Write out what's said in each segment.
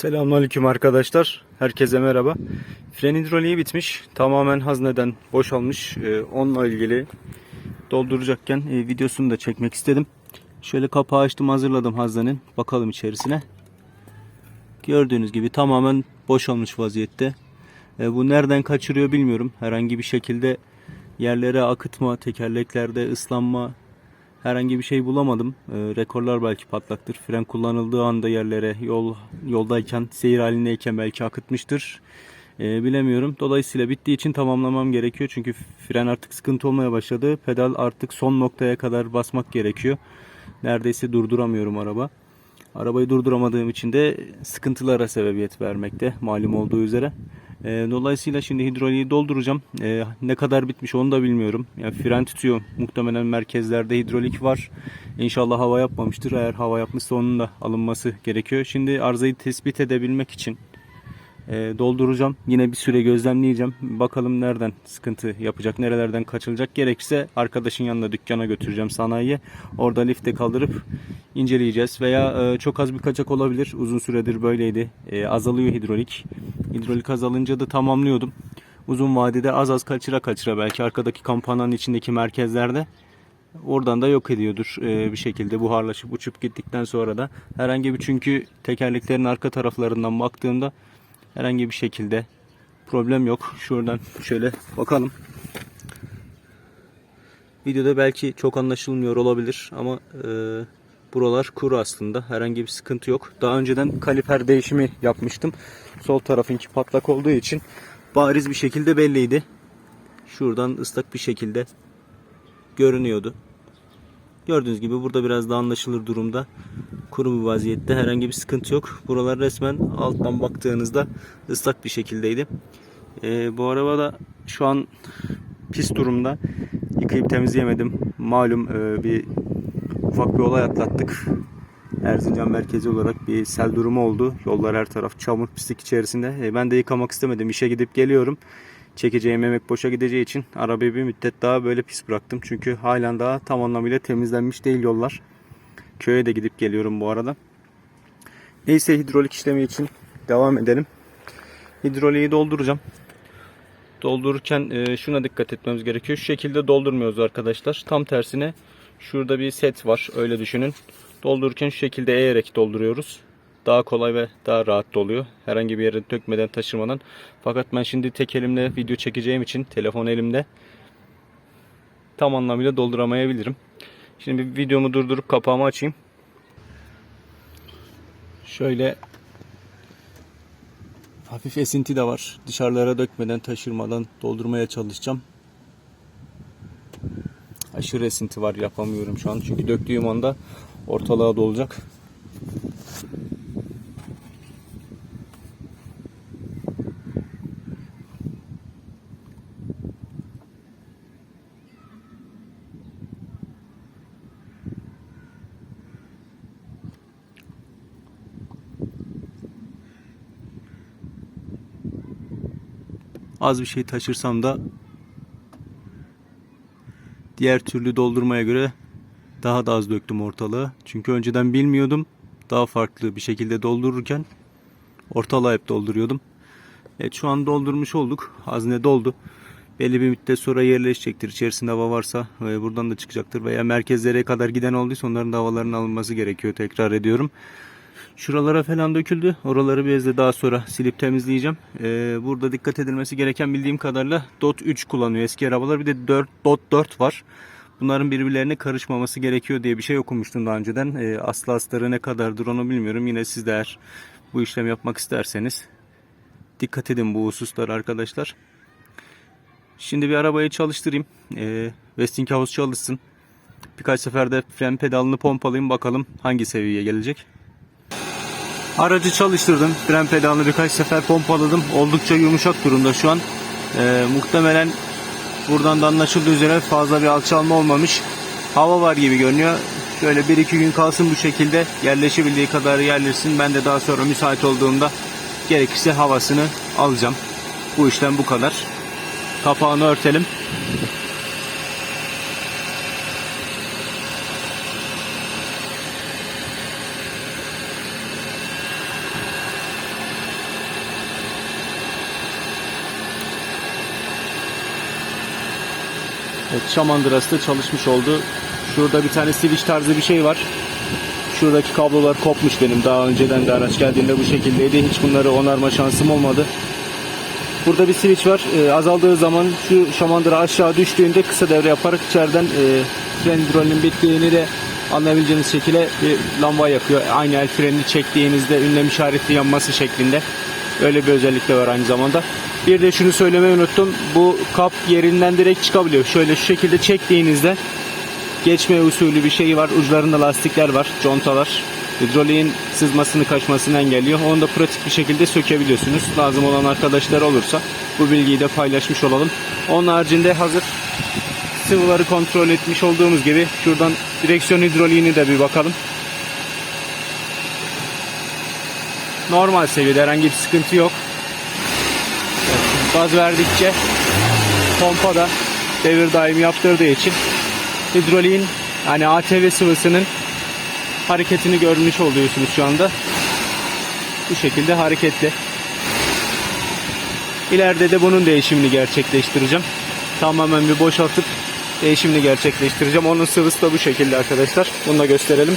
Selamünaleyküm arkadaşlar. Herkese merhaba. Fren hidroliği bitmiş. Tamamen hazneden boşalmış. Ee, onunla ilgili dolduracakken e, videosunu da çekmek istedim. Şöyle kapağı açtım hazırladım haznenin. Bakalım içerisine. Gördüğünüz gibi tamamen boşalmış vaziyette. E, bu nereden kaçırıyor bilmiyorum. Herhangi bir şekilde yerlere akıtma, tekerleklerde ıslanma herhangi bir şey bulamadım. E, rekorlar belki patlaktır. Fren kullanıldığı anda yerlere yol yoldayken, seyir halindeyken belki akıtmıştır. E, bilemiyorum. Dolayısıyla bittiği için tamamlamam gerekiyor. Çünkü fren artık sıkıntı olmaya başladı. Pedal artık son noktaya kadar basmak gerekiyor. Neredeyse durduramıyorum araba. Arabayı durduramadığım için de sıkıntılara sebebiyet vermekte malum olduğu üzere. E, dolayısıyla şimdi hidroliği dolduracağım. E, ne kadar bitmiş onu da bilmiyorum. Yani fren tutuyor. Muhtemelen merkezlerde hidrolik var. İnşallah hava yapmamıştır. Eğer hava yapmışsa onun da alınması gerekiyor. Şimdi arızayı tespit edebilmek için dolduracağım. Yine bir süre gözlemleyeceğim. Bakalım nereden sıkıntı yapacak, nerelerden kaçılacak. Gerekirse arkadaşın yanına dükkana götüreceğim sanayiye. Orada lifte kaldırıp inceleyeceğiz. Veya e, çok az bir kaçak olabilir. Uzun süredir böyleydi. E, azalıyor hidrolik. Hidrolik azalınca da tamamlıyordum. Uzun vadede az az kaçıra kaçıra belki arkadaki kampananın içindeki merkezlerde oradan da yok ediyordur e, bir şekilde buharlaşıp uçup gittikten sonra da herhangi bir çünkü tekerleklerin arka taraflarından baktığımda herhangi bir şekilde problem yok. Şuradan şöyle bakalım. Videoda belki çok anlaşılmıyor olabilir ama e, buralar kuru aslında. Herhangi bir sıkıntı yok. Daha önceden kaliper değişimi yapmıştım. Sol tarafınki patlak olduğu için bariz bir şekilde belliydi. Şuradan ıslak bir şekilde görünüyordu. Gördüğünüz gibi burada biraz daha anlaşılır durumda. Kuru bir vaziyette herhangi bir sıkıntı yok. Buralar resmen alttan baktığınızda ıslak bir şekildeydi. Ee, bu araba da şu an pis durumda. Yıkayıp temizleyemedim. Malum e, bir ufak bir olay atlattık. Erzincan merkezi olarak bir sel durumu oldu. Yollar her taraf çamur pislik içerisinde. E, ben de yıkamak istemedim. İşe gidip geliyorum. Çekeceğim emek boşa gideceği için arabayı bir müddet daha böyle pis bıraktım. Çünkü halen daha tam anlamıyla temizlenmiş değil yollar. Köye de gidip geliyorum bu arada. Neyse hidrolik işlemi için devam edelim. Hidroliği dolduracağım. Doldururken e, şuna dikkat etmemiz gerekiyor. Şu şekilde doldurmuyoruz arkadaşlar. Tam tersine şurada bir set var. Öyle düşünün. Doldururken şu şekilde eğerek dolduruyoruz. Daha kolay ve daha rahat doluyor. Herhangi bir yere dökmeden, taşırmadan. Fakat ben şimdi tek elimle video çekeceğim için telefon elimde tam anlamıyla dolduramayabilirim. Şimdi bir videomu durdurup kapağımı açayım. Şöyle hafif esinti de var. Dışarılara dökmeden, taşırmadan doldurmaya çalışacağım. Aşırı esinti var yapamıyorum şu an. Çünkü döktüğüm anda ortalığa dolacak. Az bir şey taşırsam da diğer türlü doldurmaya göre daha da az döktüm ortalığı. Çünkü önceden bilmiyordum. Daha farklı bir şekilde doldururken ortalığı hep dolduruyordum. Evet şu an doldurmuş olduk. Hazne doldu. Belli bir müddet sonra yerleşecektir. İçerisinde hava varsa buradan da çıkacaktır. Veya merkezlere kadar giden olduysa onların da havalarının alınması gerekiyor. Tekrar ediyorum. Şuralara falan döküldü. Oraları de daha sonra silip temizleyeceğim. Ee, burada dikkat edilmesi gereken bildiğim kadarıyla DOT 3 kullanıyor eski arabalar. Bir de 4, DOT 4 var. Bunların birbirlerine karışmaması gerekiyor diye bir şey okumuştum daha önceden. Ee, aslı astarı ne kadardır onu bilmiyorum. Yine siz de eğer bu işlem yapmak isterseniz dikkat edin bu hususlara arkadaşlar. Şimdi bir arabayı çalıştırayım. Ee, Westinghouse çalışsın. Birkaç seferde fren pedalını pompalayayım bakalım hangi seviyeye gelecek. Aracı çalıştırdım. Fren pedalını birkaç sefer pompaladım. Oldukça yumuşak durumda şu an. Ee, muhtemelen buradan da anlaşıldığı üzere fazla bir alçalma olmamış. Hava var gibi görünüyor. Şöyle 1-2 gün kalsın bu şekilde. Yerleşebildiği kadar yerleşsin. Ben de daha sonra müsait olduğumda gerekirse havasını alacağım. Bu işlem bu kadar. Kapağını örtelim. Evet, şamandırası da çalışmış oldu. Şurada bir tane switch tarzı bir şey var. Şuradaki kablolar kopmuş benim. Daha önceden de araç geldiğinde bu şekildeydi. Hiç bunları onarma şansım olmadı. Burada bir switch var. Ee, azaldığı zaman şu şamandıra aşağı düştüğünde kısa devre yaparak içeriden e, fren hidrolinin bittiğini de anlayabileceğiniz şekilde bir lamba yakıyor. Aynı el frenini çektiğinizde ünlem işareti yanması şeklinde. Öyle bir özellik de var aynı zamanda. Bir de şunu söylemeyi unuttum. Bu kap yerinden direkt çıkabiliyor. Şöyle şu şekilde çektiğinizde geçme usulü bir şey var. Uçlarında lastikler var, contalar. Hidroliğin sızmasını kaçmasını engelliyor. Onu da pratik bir şekilde sökebiliyorsunuz. Lazım olan arkadaşlar olursa bu bilgiyi de paylaşmış olalım. Onun haricinde hazır sıvıları kontrol etmiş olduğumuz gibi şuradan direksiyon hidroliğini de bir bakalım. Normal seviyede herhangi bir sıkıntı yok. Gaz verdikçe pompada devir daimi yaptırdığı için hidroliğin yani ATV sıvısının hareketini görmüş oluyorsunuz şu anda. Bu şekilde hareketli. İleride de bunun değişimini gerçekleştireceğim. Tamamen bir boşaltıp değişimini gerçekleştireceğim. Onun sıvısı da bu şekilde arkadaşlar. Bunu da gösterelim.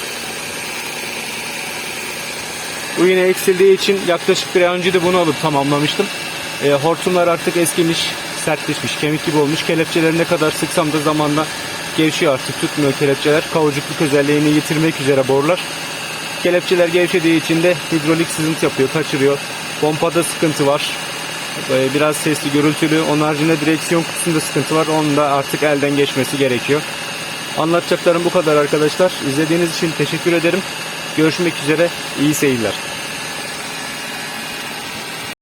Bu yine eksildiği için yaklaşık bir ay önce de bunu alıp tamamlamıştım. E, hortumlar artık eskimiş, sertleşmiş, kemik gibi olmuş. Kelepçeleri ne kadar sıksam da zamanla gevşiyor artık tutmuyor kelepçeler. Kavucukluk özelliğini yitirmek üzere borular. Kelepçeler gevşediği için de hidrolik sızıntı yapıyor, kaçırıyor. Pompada sıkıntı var. E, biraz sesli, gürültülü. Onun haricinde direksiyon kutusunda sıkıntı var. Onun da artık elden geçmesi gerekiyor. Anlatacaklarım bu kadar arkadaşlar. İzlediğiniz için teşekkür ederim. Görüşmek üzere. İyi seyirler.